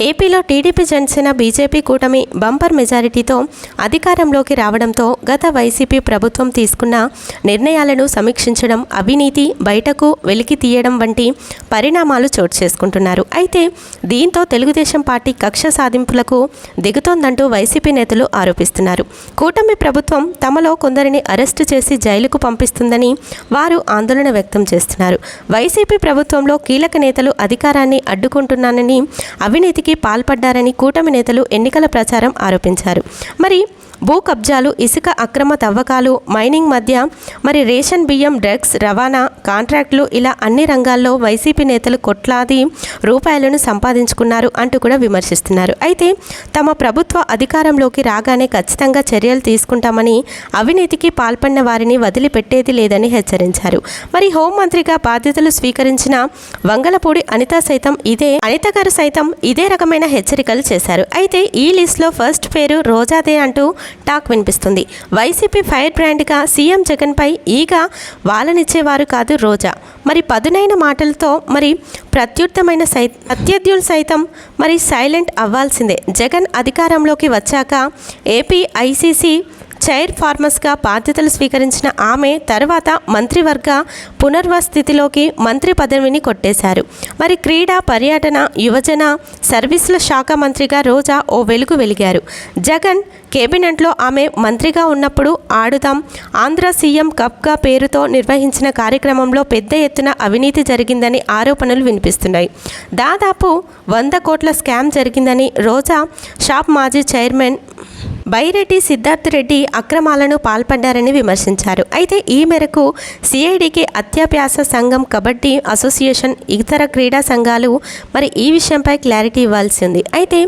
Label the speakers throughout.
Speaker 1: ఏపీలో TDP Janasena BJP కూటమి bumper మెజారిటీతో అధికారంలోకి రావడంతో గత వైసీపీ ప్రభుత్వం తీసుకున్న నిర్ణయాలను సమీక్షించడం అవినీతి బయటకు వెలికి తీయడం వంటి పరిణామాలు చోటు చేసుకుంటున్నారు. అయితే దీంతో తెలుగుదేశం పార్టీ కక్ష సాధింపులకు దిగుతోందంటూ వైసీపీ నేతలు ఆరోపిస్తున్నారు. కూటమి ప్రభుత్వం తమలో కొందరిని అరెస్టు చేసి జైలుకు పంపిస్తుందని వారు ఆందోళన వ్యక్తం చేస్తున్నారు. వైసీపీ ప్రభుత్వంలో కీలక నేతలు అధికారాన్ని అడ్డుకుంటున్నానని అవినీతికి పాల్పడ్డారని కూటమి నేతలు ఎన్నికల ప్రచారం ఆరోపించారు. మరి భూ కబ్జాలు ఇసుక అక్రమ తవ్వకాలు మైనింగ్ మధ్య మరి రేషన్ బియ్యం డ్రగ్స్ రవాణా కాంట్రాక్టులు ఇలా అన్ని రంగాల్లో వైసీపీ నేతలు కొట్లాది రూపాయలను సంపాదించుకున్నారు అంటూ కూడా విమర్శిస్తున్నారు. అయితే తమ ప్రభుత్వ అధికారంలోకి రాగానే ఖచ్చితంగా చర్యలు తీసుకుంటామని అవినీతికి పాల్పడిన వారిని వదిలిపెట్టేది లేదని హెచ్చరించారు. మరి హోంమంత్రిగా బాధ్యతలు స్వీకరించిన వంగలపూడి అనిత సైతం ఇదే అనిత గారు సైతం ఇదే రకమైన హెచ్చరికలు చేశారు. అయితే ఈ లిస్ట్లో ఫస్ట్ పేరు రోజాదే అంటూ టాక్ వినిపిస్తుంది. వైసీపీ ఫైర్ బ్రాండ్గా సీఎం జగన్పై ఈగ వాళ్ళనిచ్చేవారు కాదు రోజా. మరి పదునైన మాటలతో మరి ప్రత్యుత్తమైన సై ప్రత్యర్థులు సైతం మరి సైలెంట్ అవ్వాల్సిందే. జగన్ అధికారంలోకి వచ్చాక ఏపీ ఐసీసీ చైర్ ఫార్మర్స్గా బాధ్యతలు స్వీకరించిన ఆమె తర్వాత మంత్రివర్గ పునర్వస్థితిలోకి మంత్రి పదవిని కొట్టేశారు. మరి క్రీడా పర్యటన యువజన సర్వీసుల శాఖ మంత్రిగా రోజా ఓ వెలుగు వెలిగారు. జగన్ కేబినెట్లో ఆమె మంత్రిగా ఉన్నప్పుడు ఆడుదాం ఆంధ్ర సీఎం కప్గా పేరుతో నిర్వహించిన కార్యక్రమంలో పెద్ద ఎత్తున అవినీతి జరిగిందని ఆరోపణలు వినిపిస్తున్నాయి. దాదాపు వంద కోట్ల స్కామ్ జరిగిందని రోజా షాప్ మాజీ చైర్మన్ బైరెడ్డి సిద్ధార్థ్ రెడ్డి అక్రమాలను పాల్పడ్డారని విమర్శించారు. అయితే ఈ మేరకు సిఐడికి అత్యాభ్యాస సంఘం కబడ్డీ అసోసియేషన్ ఇతర క్రీడా సంఘాలు మరి ఈ విషయంపై క్లారిటీ ఇవ్వాల్సి ఉంది అయితే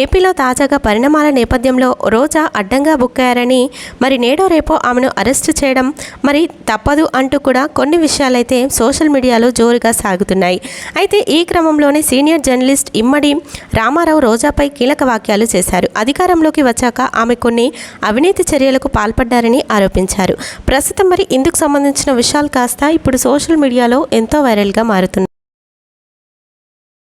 Speaker 1: ఏపీలో తాజాగా పరిణామాల నేపథ్యంలో రోజా అడ్డంగా బుక్కారని మరి నేడో రేపో ఆమెను అరెస్టు చేయడం మరి తప్పదు అంటూ కూడా కొన్ని విషయాలైతే సోషల్ మీడియాలో జోరుగా సాగుతున్నాయి. అయితే ఈ క్రమంలోనే సీనియర్ జర్నలిస్ట్ ఇమ్మడి రామారావు రోజాపై కీలక వాక్యాలు చేశారు. అధికారంలోకి వచ్చాక ఆమె కొన్ని అవినీతి చర్యలకు పాల్పడ్డారని ఆరోపించారు. ప్రస్తుతం మరి ఇందుకు సంబంధించిన విషయాలు కాస్త ఇప్పుడు సోషల్ మీడియాలో ఎంతో వైరల్గా మారుతున్నాయి.